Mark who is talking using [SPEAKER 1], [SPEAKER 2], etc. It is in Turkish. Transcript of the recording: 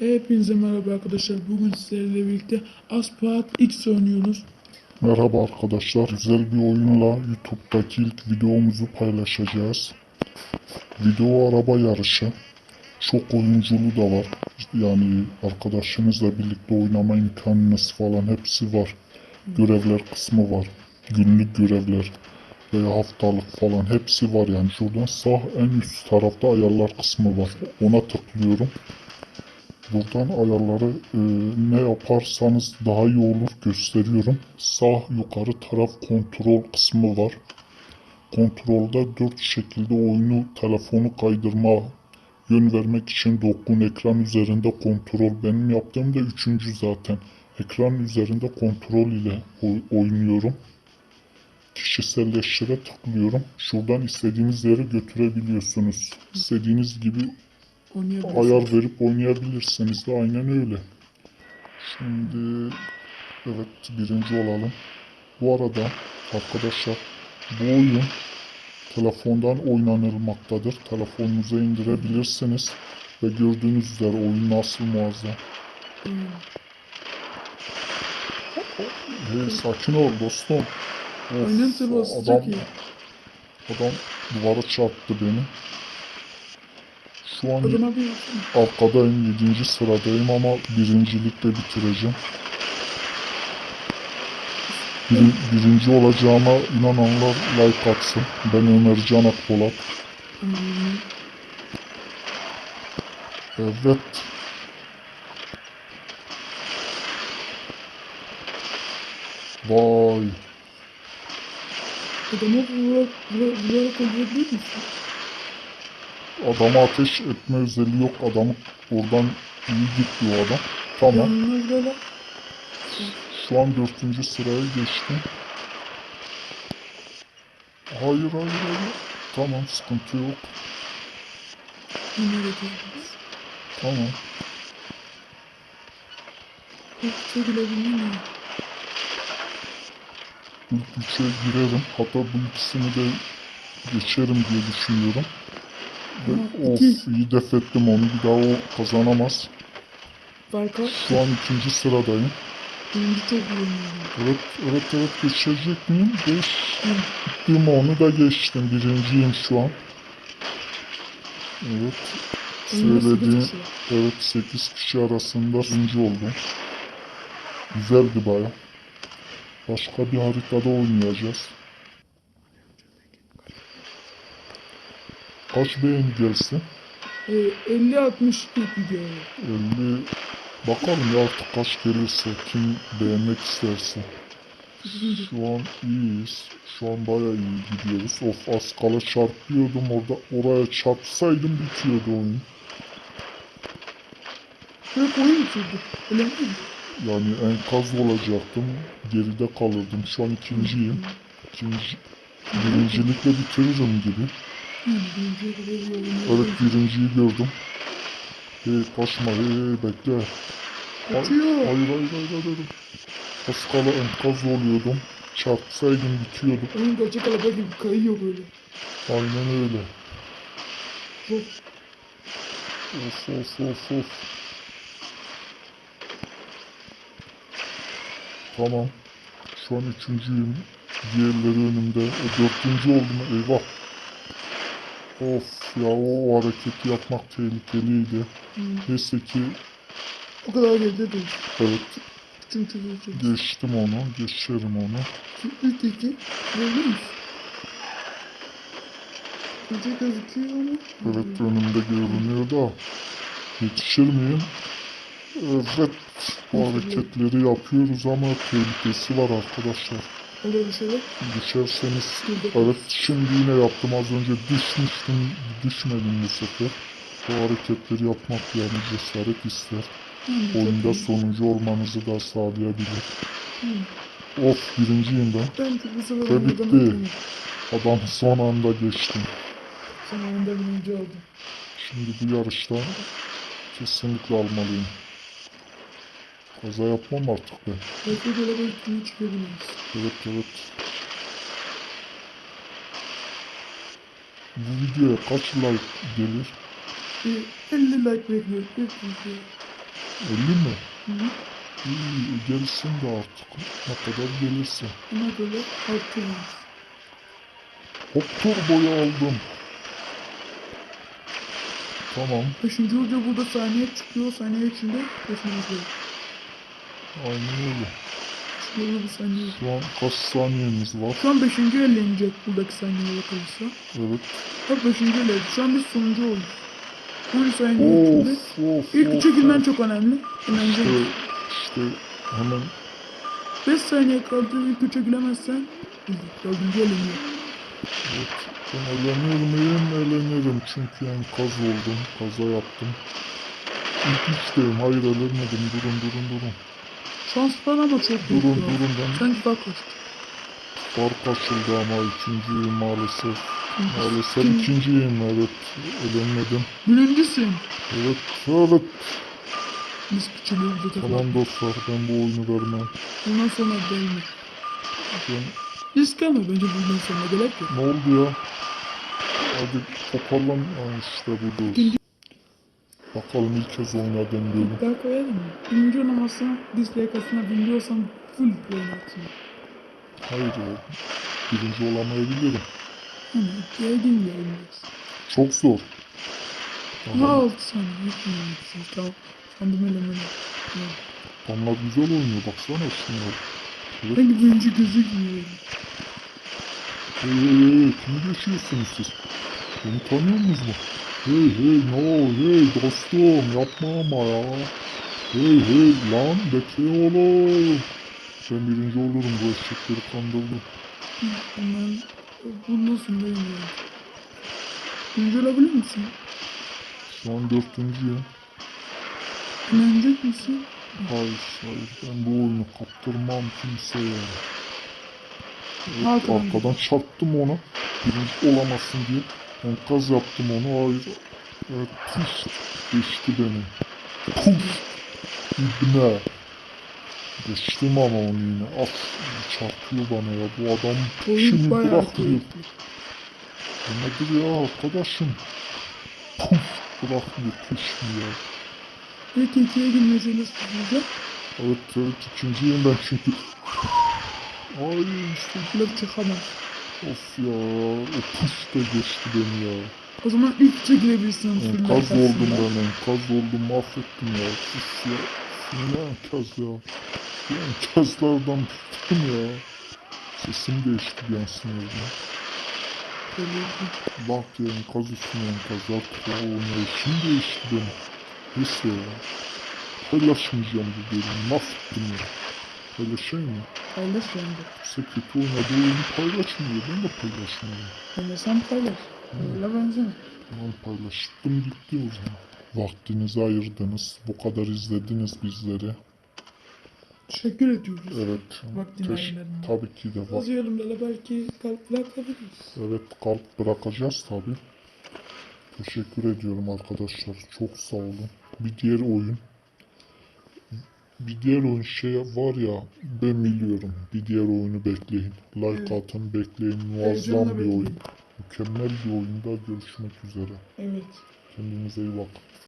[SPEAKER 1] Hepinize merhaba arkadaşlar. Bugün sizlerle birlikte Aspat X oynuyoruz.
[SPEAKER 2] Merhaba arkadaşlar. Güzel bir oyunla YouTube'daki ilk videomuzu paylaşacağız. Video araba yarışı. Çok oyunculu da var. Yani arkadaşınızla birlikte oynama imkanınız falan hepsi var. Görevler kısmı var. Günlük görevler veya haftalık falan hepsi var yani. Şuradan sağ en üst tarafta ayarlar kısmı var. Ona tıklıyorum. Buradan ayarları e, ne yaparsanız daha iyi olur gösteriyorum. Sağ yukarı taraf kontrol kısmı var. Kontrolda dört şekilde oyunu telefonu kaydırma, yön vermek için dokun ekran üzerinde kontrol. Benim yaptığım da üçüncü zaten. Ekran üzerinde kontrol ile oy- oynuyorum. Kişiselleştire tıklıyorum. Şuradan istediğiniz yere götürebiliyorsunuz. İstediğiniz gibi. Ayar verip oynayabilirsiniz de aynen öyle. Şimdi evet birinci olalım. Bu arada arkadaşlar bu oyun telefondan oynanılmaktadır. Telefonunuza indirebilirsiniz. Ve gördüğünüz üzere oyun nasıl muazzam. Hey, sakin ol dostum. Of, adam, adam duvara çarptı beni. Şu an. Arkadayım 7. sıradayım ama birincilikle bitireceğim. Bir, birinci olacağıma inananlar like atsın. Ben Ömer Can Akpolat.
[SPEAKER 1] Hmm.
[SPEAKER 2] Evet. Vay.
[SPEAKER 1] Vurarak, vurarak öldürebilir misin?
[SPEAKER 2] Adama ateş etme özelliği yok. Adamı oradan iyi o adam. Tamam. Şu an dördüncü sıraya geçtim. Hayır hayır hayır. Tamam sıkıntı yok. Tamam.
[SPEAKER 1] Çok gülebilir miyim?
[SPEAKER 2] İlk üçe girerim. Hatta bu ikisini de geçerim diye düşünüyorum. Of iyi def ettim onu. Bir daha o kazanamaz.
[SPEAKER 1] Farka
[SPEAKER 2] Şu an ikinci sıradayım.
[SPEAKER 1] birinci güveniyorum.
[SPEAKER 2] Evet evet evet geçecek miyim? Geçtim onu da geçtim. Birinciyim şu an. Evet. Söylediğim evet 8 kişi arasında birinci oldum. Güzeldi baya. Başka bir haritada oynayacağız. Kaç beğeni gelsin?
[SPEAKER 1] Ee, 50-60 ilk video.
[SPEAKER 2] 50 bakalım ya artık kaç gelirse kim beğenmek isterse. Şu an iyiyiz. Şu an bayağı iyi gidiyoruz. Of az kala çarpıyordum orada. Oraya çarpsaydım bitiyordu oyun.
[SPEAKER 1] Hep oyun bitirdi. Öyle mi?
[SPEAKER 2] Yani enkaz olacaktım. Geride kalırdım. Şu an ikinciyim. İkinci, birincilikle bitiririm gibi. Evet birinciyi gördüm. Hey kaçma hey, bekle.
[SPEAKER 1] Atıyor.
[SPEAKER 2] Hayır hayır hayır hayır. hayır. Az kala enkaz oluyordum. Çarpsaydım bitiyordum.
[SPEAKER 1] Oyun gerçek araba gibi kayıyor böyle.
[SPEAKER 2] Aynen öyle.
[SPEAKER 1] Çok
[SPEAKER 2] Of of of of. Tamam. Şu an üçüncüyüm. Diğerleri önümde. E, dördüncü oldum. Eyvah. Of ya o hareketi yapmak tehlikeliydi.
[SPEAKER 1] hmm,
[SPEAKER 2] Neyse ki
[SPEAKER 1] o kadar geride değil.
[SPEAKER 2] evet
[SPEAKER 1] Çünkü çünkü
[SPEAKER 2] geçtim onu. Geçerim onu.
[SPEAKER 1] 3 2 gördün mü? Önce gözüküyor ama.
[SPEAKER 2] Evet önümde görünüyor da. Yetişir miyim? Evet. Bu hareketleri yapıyoruz ama tehlikesi var arkadaşlar.
[SPEAKER 1] Şey yok.
[SPEAKER 2] Düşerseniz. Evet şimdi yine yaptım az önce düşmüştüm düşmedim bu sefer. Bu hareketleri yapmak yani cesaret ister.
[SPEAKER 1] Çok
[SPEAKER 2] Oyunda sonuncu olmanızı da sağlayabilir.
[SPEAKER 1] Hmm.
[SPEAKER 2] Of birinciyim ben.
[SPEAKER 1] Ben sefer
[SPEAKER 2] Ve bitti. Adam son anda geçtim.
[SPEAKER 1] Sen oyunda birinci oldun.
[SPEAKER 2] Şimdi bu yarışta kesinlikle almalıyım. Kaza yapmam artık ben.
[SPEAKER 1] Belki böyle bir üstüne çıkabiliriz.
[SPEAKER 2] Evet evet. Bu videoya kaç like gelir?
[SPEAKER 1] Bir 50 like bekliyoruz. Bir video.
[SPEAKER 2] 50 mi?
[SPEAKER 1] Hı hı.
[SPEAKER 2] İyi, gelsin de artık. Ne kadar gelirse.
[SPEAKER 1] Ona göre artırırız.
[SPEAKER 2] Hop turboyu aldım. Tamam.
[SPEAKER 1] Beşinci hoca burada saniye çıkıyor. Saniye içinde geçmemiz gerekiyor.
[SPEAKER 2] Aynen öyle.
[SPEAKER 1] Şurada bir saniye.
[SPEAKER 2] Şu an kaç saniyemiz var?
[SPEAKER 1] Şu an beşinci ellenecek buradaki saniyeye kalırsa.
[SPEAKER 2] Evet.
[SPEAKER 1] Bak beşinci ellendi. Şu an biz sonuncu olduk. 10 saniye içinde.
[SPEAKER 2] Of of
[SPEAKER 1] İlk
[SPEAKER 2] of.
[SPEAKER 1] üçe girmen çok önemli. Önemli.
[SPEAKER 2] İşte, işte hemen
[SPEAKER 1] 5 saniye kaldı. İlk üçe giremezsen dördüncü eleniyor.
[SPEAKER 2] evet, ben eğleniyorum iyiyim eğleniyorum çünkü yani kaz oldum kaza yaptım. İlk üçteyim hayır eğlenmedim durun durun durun.
[SPEAKER 1] Şans var ama çok.
[SPEAKER 2] Durun durun ben
[SPEAKER 1] Sanki daha koştu.
[SPEAKER 2] fark açıldı ama ikinciyim maalesef. Maalesef
[SPEAKER 1] İkinci-
[SPEAKER 2] ikinciyim evet eğlenmedim.
[SPEAKER 1] Birincisin.
[SPEAKER 2] Evet evet
[SPEAKER 1] Biz küçülüyoruz defa.
[SPEAKER 2] tamam dostlar ben bu oyunu vermem.
[SPEAKER 1] Bundan sonra değme.
[SPEAKER 2] Ben,
[SPEAKER 1] alma bence bundan sonra gerek yok.
[SPEAKER 2] ne oldu ya? Hadi toparlan Aa, işte budur. Bakalım ilk kez oynadığım bölüm.
[SPEAKER 1] koyalım mı? Birinci oynamasına dislike atına biliyorsan full oynarsın.
[SPEAKER 2] Hayır ya. Birinci olamayabilirim.
[SPEAKER 1] İkiye girmiyor oynuyoruz.
[SPEAKER 2] Çok zor.
[SPEAKER 1] Daha
[SPEAKER 2] Aha,
[SPEAKER 1] 6 saniye yapmayacaksın. Tamam. Sandım elemeni. Evet.
[SPEAKER 2] adamlar güzel oynuyor baksana şunlar. Evet.
[SPEAKER 1] Sanki birinci gözükmüyor.
[SPEAKER 2] Hey kimi geçiyorsunuz siz? Beni tanıyor musunuz? Hey hey no hey dostum yapma ama ya. Hey hey lan bekle oğlum. Ben birinci olurum bu eşekleri kandırdım.
[SPEAKER 1] Ondan bundan sonra oynuyorum. Birinci olabilir misin?
[SPEAKER 2] Şu an dörtüncüyüm.
[SPEAKER 1] İnanacak mısın?
[SPEAKER 2] Hayır hayır ben bu oyunu kaptırmam kimseye. Evet,
[SPEAKER 1] Hakan.
[SPEAKER 2] arkadan çarptım ona. Birinci olamazsın diye. Enkaz yaptım onu. Hayır. Evet, püf. Geçti beni. Puf. İbne. Geçtim ama onu yine. Af. Çarpıyor bana ya. Bu adam şimdi bırakmıyor. Bu nedir ya arkadaşım? Puf. Bırakmıyor. Pişmiyor.
[SPEAKER 1] Peki ikiye girmeye çalışacağım.
[SPEAKER 2] Evet evet ikinciyim ben çünkü. Ay
[SPEAKER 1] Laf çıkamaz.
[SPEAKER 2] Of ya. O push da geçti beni ya.
[SPEAKER 1] O zaman ilk full
[SPEAKER 2] Enkaz oldum ben enkaz oldum mahvettim ya. Sus ya. Ne enkaz ya. Bu enkazlardan bıktım ya. Sesim değişti bir an sinirden. Bak ya enkaz üstüne enkaz artık ya oynayışım değişti benim. Neyse ya. Paylaşmayacağım bu bölümü mahvettim ya. Paylaşayım mı?
[SPEAKER 1] Paylaş bende.
[SPEAKER 2] Kimse kötü oynadığı oyunu paylaşmıyor. Ben de paylaşmıyorum.
[SPEAKER 1] Yani sen paylaş. Öyle benzeme.
[SPEAKER 2] Tamam paylaştım gitti o zaman. Vaktinizi ayırdınız. Bu kadar izlediniz bizleri.
[SPEAKER 1] Teşekkür ediyoruz.
[SPEAKER 2] Evet.
[SPEAKER 1] Vaktini
[SPEAKER 2] teş-
[SPEAKER 1] ayırmadın.
[SPEAKER 2] tabii ki de. Vak-
[SPEAKER 1] Bazı yorumlara belki kalp bırakabiliriz.
[SPEAKER 2] evet kalp bırakacağız tabii. Teşekkür ediyorum arkadaşlar. Çok sağ olun. Bir diğer oyun. Bir diğer oyun şey var ya ben biliyorum. Bir diğer oyunu bekleyin. Like
[SPEAKER 1] Evet.
[SPEAKER 2] atın bekleyin. Muazzam bir oyun. Mükemmel bir oyunda görüşmek üzere.
[SPEAKER 1] Evet.
[SPEAKER 2] Kendinize iyi bakın.